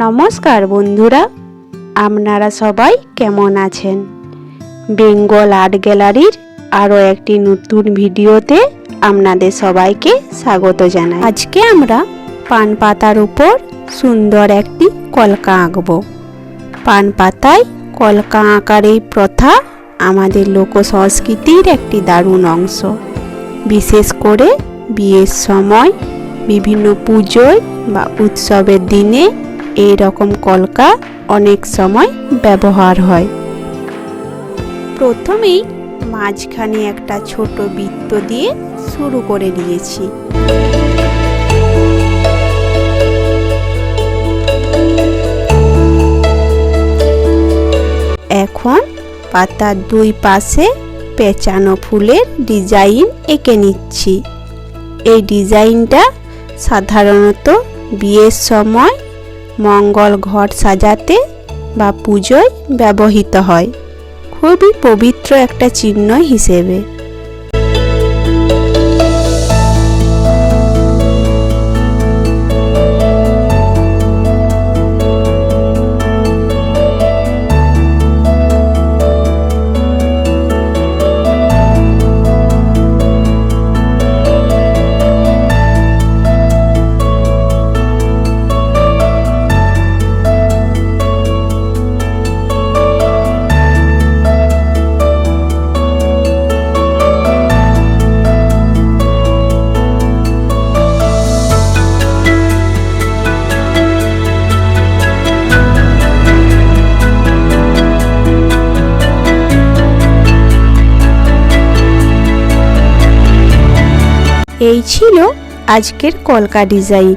নমস্কার বন্ধুরা, আপনারা সবাই কেমন আছেন? বেঙ্গল আর্ট গ্যালারির আরও একটি নতুন ভিডিওতে আপনাদের সবাইকে স্বাগত জানাই। আজকে আমরা পান পাতার উপর সুন্দর একটি কলকা আঁকব। পান পাতায় কলকা আঁকার এই প্রথা আমাদের লোক সংস্কৃতির একটি দারুণ অংশ। বিশেষ করে বিয়ের সময় বিভিন্ন পুজোয় বা উৎসবের দিনে এই রকম কলকা অনেক সময় ব্যবহার হয়। প্রথমেই মাঝখানে একটা ছোট বৃত্ত দিয়ে শুরু করে দিয়েছি। এখন পাতার দুই পাশে পেঁচানো ফুলের ডিজাইন এঁকে নিচ্ছি। এই ডিজাইনটা সাধারণত বিয়ের সময় মঙ্গল ঘট সাজাতে বা পুজোয় ব্যবহৃত হয়। খুবই পবিত্র একটা চিহ্ন হিসেবে। এই ছিল আজকের কলকা ডিজাইন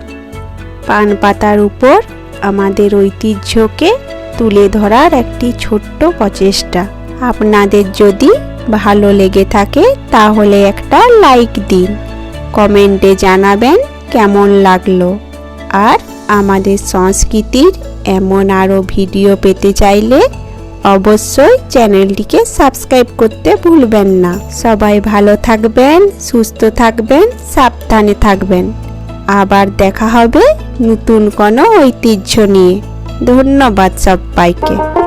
পান পাতার উপর আমাদের ঐতিহ্যকে তুলে ধরার একটি ছোট্ট প্রচেষ্টা। আপনাদের যদি ভালো লেগে থাকে, তাহলে একটা লাইক দিন। কমেন্টে জানাবেন কেমন লাগল। আর আমাদের সংস্কৃতির এমন আরও ভিডিও পেতে চাইলে অবশ্যই চ্যানেলটিকে সাবস্ক্রাইব করতে ভুলবেন না। সবাই ভালো থাকবেন, সুস্থ থাকবেন, সাবধানে থাকবেন। আবার দেখা হবে নতুন কোনো ঐতিহ্য নিয়ে। ধন্যবাদ সবাইকে।